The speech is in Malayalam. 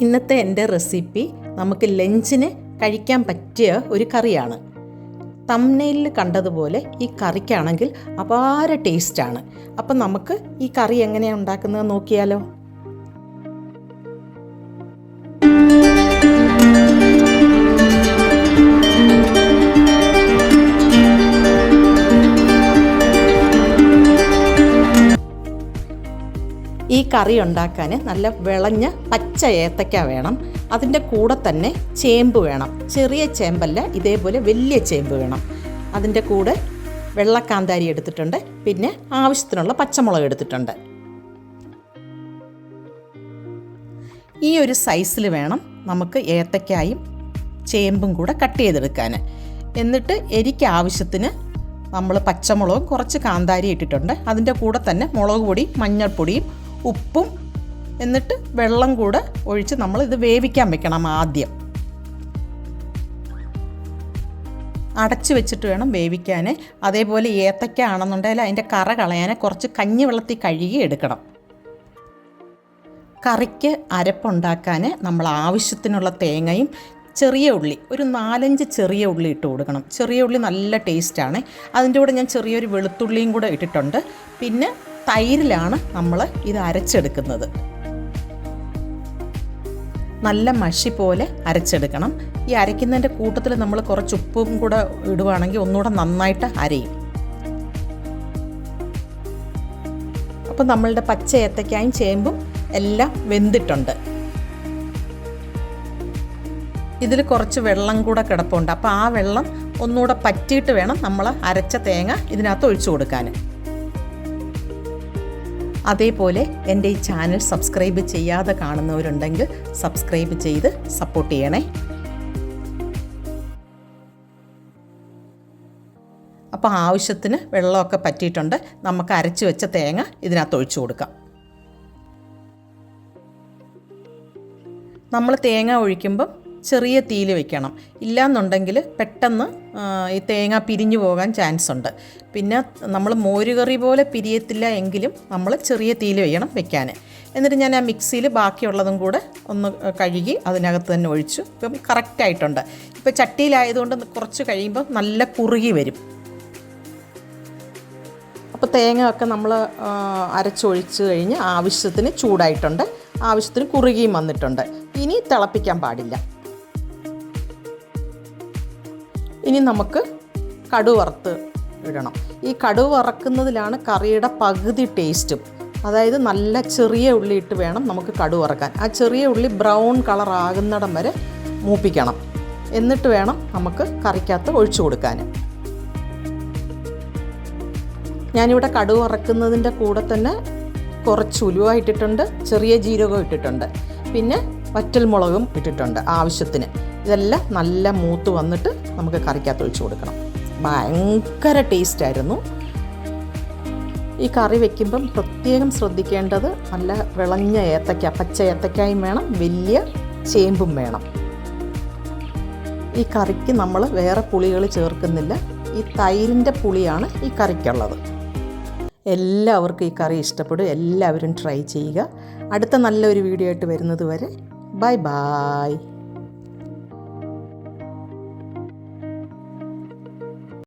ഇന്നത്തെ എന്റെ റെസിപ്പി നമുക്ക് ലഞ്ചിന് കഴിക്കാൻ പറ്റിയ ഒരു കറിയാണ്. തമ്മനെയിൽ കണ്ടതുപോലെ ഈ കറിക്കാണെങ്കിൽ അപാര ടേസ്റ്റാണ് അപ്പം നമുക്ക് ഈ കറി എങ്ങനെയാണ് ഉണ്ടാക്കുന്നത് നോക്കിയാലോ? കറി ഉണ്ടാക്കാൻ നല്ല വിളഞ്ഞ പച്ച ഏത്തക്ക വേണം. അതിന്റെ കൂടെ തന്നെ ചേമ്പ് വേണം. ചെറിയ ചേമ്പല്ല ഇതേപോലെ വലിയ ചേമ്പ് വേണം. അതിന്റെ കൂടെ വെള്ളക്കാന്താരി എടുത്തിട്ടുണ്ട്. പിന്നെ ആവശ്യത്തിനുള്ള പച്ചമുളക് എടുത്തിട്ടുണ്ട്. ഈ ഒരു സൈസിൽ വേണം നമുക്ക് ഏത്തക്കായും ചേമ്പും കൂടെ കട്ട് ചെയ്തെടുക്കാൻ. എന്നിട്ട് എരിക്ക് ആവശ്യത്തിന് നമ്മൾ പച്ചമുളകും കുറച്ച് കാന്താരി ഇട്ടിട്ടുണ്ട്. അതിന്റെ കൂടെ തന്നെ മുളക് പൊടി മഞ്ഞൾപ്പൊടിയും ഉപ്പും എന്നിട്ട് വെള്ളം കൂടെ ഒഴിച്ച് നമ്മൾ ഇത് വേവിക്കാൻ വെക്കണം ആദ്യം. അടച്ചു വെച്ചിട്ട് വേണം വേവിക്കാൻ അതേപോലെ ഏത്തക്ക ആണെന്നുണ്ടെങ്കിൽ അതിന്റെ കറ കളയാൻ കുറച്ച് കഞ്ഞി വെള്ളത്തിൽ കഴുകി എടുക്കണം. കറിക്ക് അരപ്പുണ്ടാക്കാൻ നമ്മൾ ആവശ്യത്തിനുള്ള തേങ്ങയും ചെറിയ ഉള്ളി ഒരു നാലഞ്ച് ചെറിയ ഉള്ളി ഇട്ട് കൊടുക്കണം. ചെറിയ ഉള്ളി നല്ല ടേസ്റ്റാണ് അതിന്റെ കൂടെ ഞാൻ ചെറിയൊരു വെളുത്തുള്ളിയും കൂടെ ഇട്ടിട്ടുണ്ട്. പിന്നെ തൈരിലാണ് നമ്മൾ ഇത് അരച്ചെടുക്കുന്നത്. നല്ല മഷി പോലെ അരച്ചെടുക്കണം. ഈ അരയ്ക്കുന്നതിന്റെ കൂട്ടത്തിൽ നമ്മൾ കുറച്ച് ഉപ്പും കൂടെ ഇടുവാണെങ്കിൽ ഒന്നുകൂടെ നന്നായിട്ട് അരയും. അപ്പം നമ്മളുടെ പച്ച ഏത്തക്കായും ചേമ്പും എല്ലാം വെന്തിട്ടുണ്ട്. ഇതിൽ കുറച്ച് വെള്ളം കൂടെ കിടപ്പുണ്ട്. അപ്പോൾ ആ വെള്ളം ഒന്നുകൂടെ പറ്റിയിട്ട് വേണം നമ്മൾ അരച്ച തേങ്ങ ഇതിനകത്ത് ഒഴിച്ചു കൊടുക്കാൻ. അതേപോലെ എന്റെ ഈ ചാനൽ സബ്സ്ക്രൈബ് ചെയ്യാതെ കാണുന്നവരുണ്ടെങ്കിൽ സബ്സ്ക്രൈബ് ചെയ്ത് സപ്പോർട്ട് ചെയ്യണേ. അപ്പോൾ ആവശ്യത്തിന് വെള്ളമൊക്കെ പറ്റിയിട്ടുണ്ട്. നമുക്ക് അരച്ച് വെച്ച തേങ്ങ ഇതിനകത്ത് ഒഴിച്ചു കൊടുക്കാം. നമ്മൾ തേങ്ങ ഒഴിക്കുമ്പം ചെറിയ തീയിൽ വെക്കണം. ഇല്ലയെന്നുണ്ടെങ്കിൽ പെട്ടെന്ന് ഈ തേങ്ങ പിരിഞ്ഞു പോകാൻ ചാൻസ് ഉണ്ട്. പിന്നെ നമ്മൾ മോരുകറി പോലെ പിരിയത്തില്ല എങ്കിലും നമ്മൾ ചെറിയ തീയിൽ വേണം വെക്കാൻ. എന്നിട്ട് ഞാൻ ആ മിക്സിയിൽ ബാക്കിയുള്ളതും കൂടെ ഒന്ന് കഴുകി അതിനകത്ത് തന്നെ ഒഴിച്ചു. ഇപ്പം കറക്റ്റായിട്ടുണ്ട് ഇപ്പോൾ ചട്ടിയിലായതുകൊണ്ട് കുറച്ച് കഴിയുമ്പോൾ നല്ല കുറുകി വരും. അപ്പോൾ തേങ്ങ ഒക്കെ നമ്മൾ അരച്ചൊഴിച്ച് കഴിഞ്ഞ് ആവശ്യത്തിന് ചൂടായിട്ടുണ്ട്. ആവശ്യത്തിന് കുറുകിയും വന്നിട്ടുണ്ട്. ഇനി തിളപ്പിക്കാൻ പാടില്ല. ഇനി നമുക്ക് കടുവറുത്ത് ഇടണം. ഈ കടു വറക്കുന്നതിലാണ് കറിയുടെ പകുതി ടേസ്റ്റും. അതായത് നല്ല ചെറിയ ഉള്ളി ഇട്ട് വേണം നമുക്ക് കടു വറക്കാൻ. ആ ചെറിയ ഉള്ളി ബ്രൗൺ കളർ ആകുന്നിടം വരെ മൂപ്പിക്കണം. എന്നിട്ട് വേണം നമുക്ക് കറിക്കകത്ത് ഒഴിച്ചു കൊടുക്കാൻ. ഞാനിവിടെ കടുവ് വറക്കുന്നതിന്റെ കൂടെ തന്നെ കുറച്ച് ഉലുവ ഇട്ടിട്ടുണ്ട് ചെറിയ ജീരകം ഇട്ടിട്ടുണ്ട് പിന്നെ വറ്റൽമുളകും ഇട്ടിട്ടുണ്ട് ആവശ്യത്തിന്. ഇതെല്ലാം നല്ല മൂത്ത് വന്നിട്ട് നമുക്ക് കറിക്കകത്ത് ഒഴിച്ചു കൊടുക്കണം. ഭയങ്കര ടേസ്റ്റായിരുന്നു ഈ കറി വെക്കുമ്പം പ്രത്യേകം ശ്രദ്ധിക്കേണ്ടത് നല്ല വിളഞ്ഞ ഏത്തക്ക പച്ച ഏത്തക്കായും വേണം വലിയ ചേമ്പും വേണം. ഈ കറിക്ക് നമ്മൾ വേറെ പുളികൾ ചേർക്കുന്നില്ല. ഈ തൈരിന്റെ പുളിയാണ് ഈ കറിക്കുള്ളത്. എല്ലാവർക്കും ഈ കറി ഇഷ്ടപ്പെടും. എല്ലാവരും ട്രൈ ചെയ്യുക. അടുത്ത നല്ലൊരു വീഡിയോ ആയിട്ട് വരുന്നത് വരെ ബൈ ബായ്